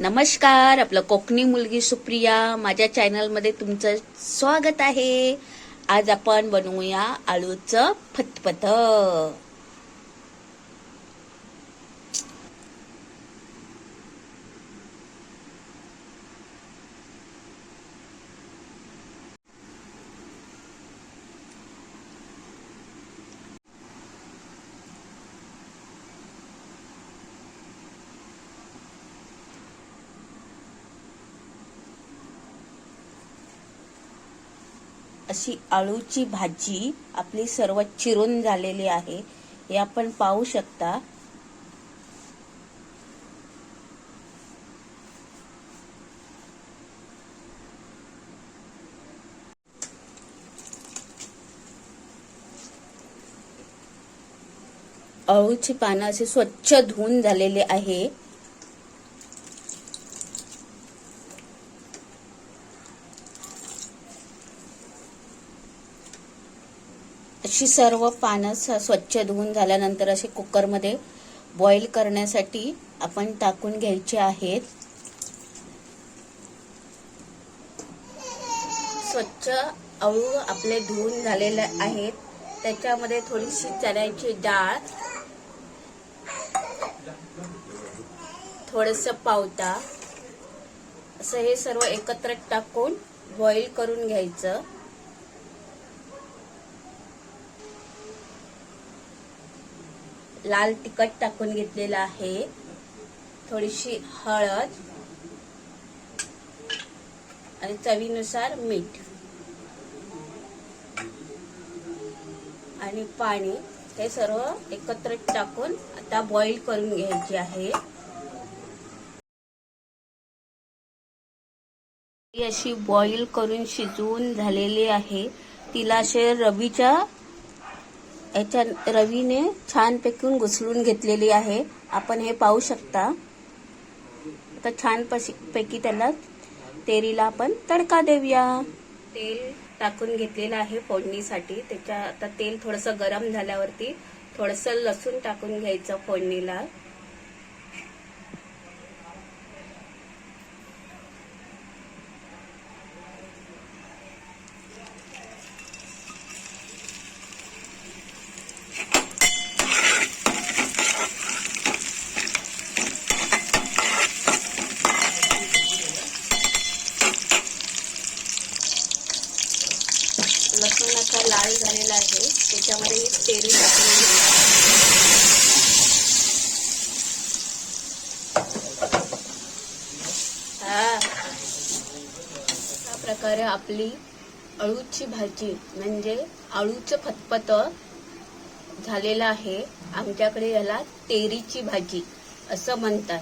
नमस्कार आपलं कोकणी मुलगी सुप्रिया. माझ्या चॅनलमध्ये तुमचं स्वागत आहे. आज आपण बनवूया आळूचं फतफत. अशी आळूची भाजी आपली सर्व चिरून झालेली आहे. हे आपण पाहू शकता. अळूची पानं असे स्वच्छ धुवून झालेले आहे. अशी सर्व पानं स- स्वच्छ धुवून झाल्यानंतर असे कुकरमध्ये बॉईल करण्यासाठी आपण टाकून घ्यायचे आहेत. स्वच्छ अळू आपले धुवून झालेले आहेत. त्याच्यामध्ये थोडीशी चण्याची डाळ थोडस पावटा असं हे सर्व एकत्र टाकून बॉईल करून घ्यायचं. लाल तिखट टाकून घेतलेलं आहे. थोडीशी हळद आणि चवीनुसार मीठ. आणि पाणी हे सर्व एकत्र टाकून आता बॉईल करून घ्यायची आहे. अशी बॉईल करून शिजवून झालेली आहे. तिला असे रवीच्या याच्या रवीने छान पैकी घुसळून घेतलेली आहे. आपण हे पाहू शकता. आता छान पैकी त्याला तेरीला आपण तडका देऊया. तेल टाकून घेतलेलं आहे फोडणीसाठी. त्याच्या आता तेल थोडंसं गरम झाल्यावरती थोडंसं लसूण टाकून घ्यायचं फोडणीला. लसूण असा लाल झालेला आहे. त्याच्यामध्ये तेल टाकून अशा प्रकारे आपली अळूची भाजी म्हणजे अळूचं फतफत झालेलं आहे. आमच्याकडे याला तेरीची भाजी असं म्हणतात.